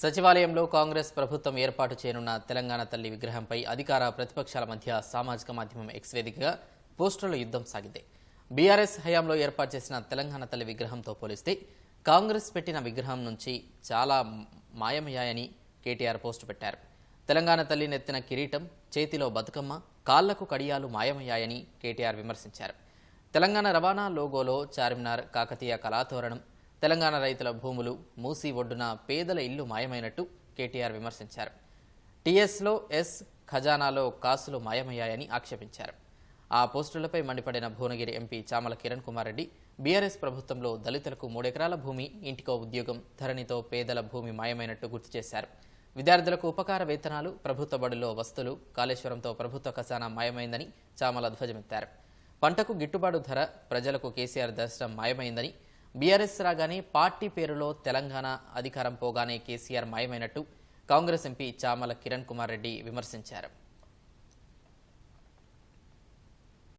సచివాలయంలో కాంగ్రెస్ ప్రభుత్వం ఏర్పాటు చేయనున్న తెలంగాణ తల్లి విగ్రహంపై అధికార ప్రతిపక్షాల మధ్య సామాజిక మాధ్యమం ఎక్స్ వేదికగా పోస్టర్ల యుద్ధం సాగింది. బీఆర్ఎస్ హయాంలో ఏర్పాటు చేసిన తెలంగాణ తల్లి విగ్రహంతో పోలిస్తే కాంగ్రెస్ పెట్టిన విగ్రహం నుంచి చాలా మాయమయ్యాయని కేటీఆర్ పోస్టు పెట్టారు. తెలంగాణ తల్లి నెత్తిన కిరీటం చేతిలో బతుకమ్మ కాళ్ళకు కడియాలు మాయమయ్యాయని కేటీఆర్ విమర్శించారు. తెలంగాణ రవాణా లోగోలో చార్మినార్ కాకతీయ కళాతోరణం తెలంగాణ రైతుల భూములు మూసి ఒడ్డున పేదల ఇల్లు మాయమైనట్టు కేటీఆర్ విమర్శించారు. టీఎస్లో ఎస్ ఖజానాలో కాసులు మాయమయ్యాయని ఆక్షేపించారు. ఆ పోస్టులపై మండిపడిన భువనగిరి ఎంపీ చామల కిరణ్ కుమార్ రెడ్డి బీఆర్ఎస్ ప్రభుత్వంలో దళితులకు మూడెకరాల భూమి ఇంటికో ఉద్యోగం ధరణితో పేదల భూమి మాయమైనట్టు గుర్తు చేశారు. విద్యార్థులకు ఉపకార వేతనాలు ప్రభుత్వ బడుల్లో వస్తువులు కాళేశ్వరంతో ప్రభుత్వ ఖజానా మాయమైందని చామల ధ్వజమెత్తారు. పంటకు గిట్టుబాటు ధర ప్రజలకు కేసీఆర్ దర్శనం మాయమైందని బీఆర్ఎస్ రాగానే పార్టీ పేరులో తెలంగాణ అధికారం పోగానే కేసీఆర్ మాయమైనట్టు కాంగ్రెస్ ఎంపీ చామల కిరణ్ కుమార్ రెడ్డి విమర్శించారు.